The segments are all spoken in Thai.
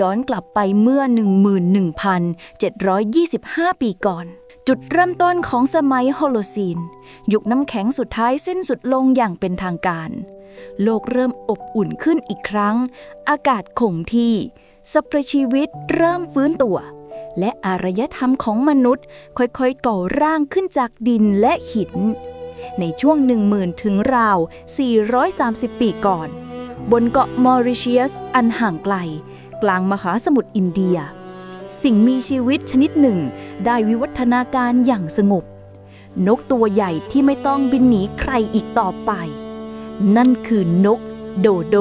ย้อนกลับไปเมื่อ 11,725 ปีก่อน จุดเริ่มต้นของสมัยโฮโลซีน ยุคน้ำแข็งสุดท้ายสิ้นสุดลงอย่างเป็นทางการ โลกเริ่มอบอุ่นขึ้นอีกครั้ง อากาศคงที่สรรพชีวิตเริ่มฟื้นตัว และอารยธรรมของมนุษย์ค่อยๆก่อร่างขึ้นจากดินและหิน ในช่วง 10,000 ถึงราว 430 ปีก่อน บนเกาะมอริเชียสอันห่างไกล กลางมหาสมุทรอินเดีย สิ่งมีชีวิตชนิดหนึ่ง ได้วิวัฒนาการอย่างสงบ นกตัวใหญ่ที่ไม่ต้องบินหนีใครอีกต่อไป นั่นคือนกโดโด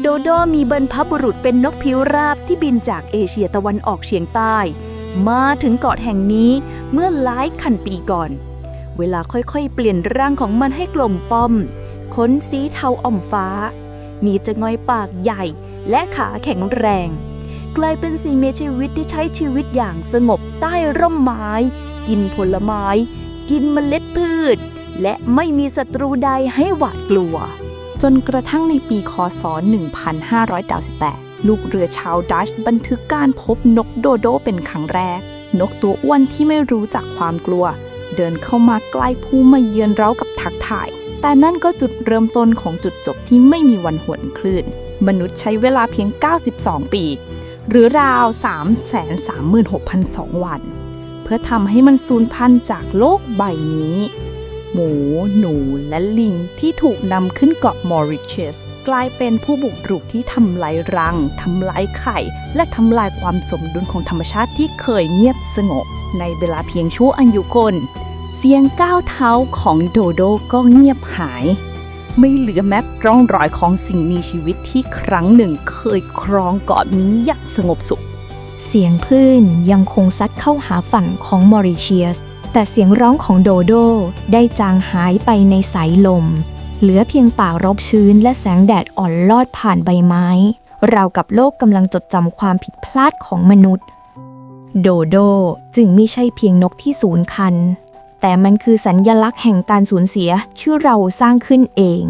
โดโดมีบรรพบุรุษเป็นนกผิวราบที่บินจากเอเชียตะวันออกเฉียงใต้ มาถึงเกาะแห่งนี้เมื่อหลายคันปีก่อน เวลาค่อยๆ เปลี่ยนร่างของมันให้กลมป้อมขนสีเทาอ่อมฟ้า มีจะงอยปากใหญ่ และขาแข็งแรง กลายเป็นสิ่งมีชีวิตที่ใช้ชีวิตอย่างสงบใต้ร่มไม้ กินผลไม้ กินเมล็ดพืช และไม่มีศัตรูใดให้หวาดกลัว จนกระทั่งในปีคศ 1598 ลูกเรือชาวดัชบันทึกการพบนกโดโดเป็นครั้งแรก นกตัวอ้วนที่ไม่รู้จักความกลัว เดินเข้ามาใกล้ผู้มาเยือนเรากับทักทายแต่นั่นก็จุดเริ่มต้นของจุดจบที่ไม่มีวันหวนคลื่น มนุษย์ใช้เวลาเพียง 92 ปี หรือราว 336,002 วัน เพื่อทำให้มันสูญพันธุ์จากโลกใบนี้ หมู หนูและลิงที่ถูกนำขึ้นเกาะมอริเชสกลายเป็นผู้บุกรุกที่ทำลายรัง ทำลายไข่ และทำลายความสมดุลของธรรมชาติที่เคยเงียบสงบ ในเวลาเพียงชั่วอายุคนเสียงก้าวเท้าของโดโดก็เงียบหาย ไม่เหลือแม้ร่องรอยของสิ่งมีชีวิตที่ครั้งหนึ่งเคยครองเกาะนี้อย่างสงบสุข เสียงคลื่นยังคงซัดเข้าหาฝั่งของมอริเชียส แต่เสียงร้องของโดโดได้จางหายไปในสายลม เหลือเพียงป่ารกชื้นและแสงแดดอ่อนลอดผ่านใบไม้ ราวกับโลกกำลังจดจำความผิดพลาดของมนุษย์ โดโดจึงไม่ใช่เพียงนกที่สูญพันธ แต่มันคือสัญญลักษณ์แห่งการสูญเสียที่เราสร้างขึ้นเอง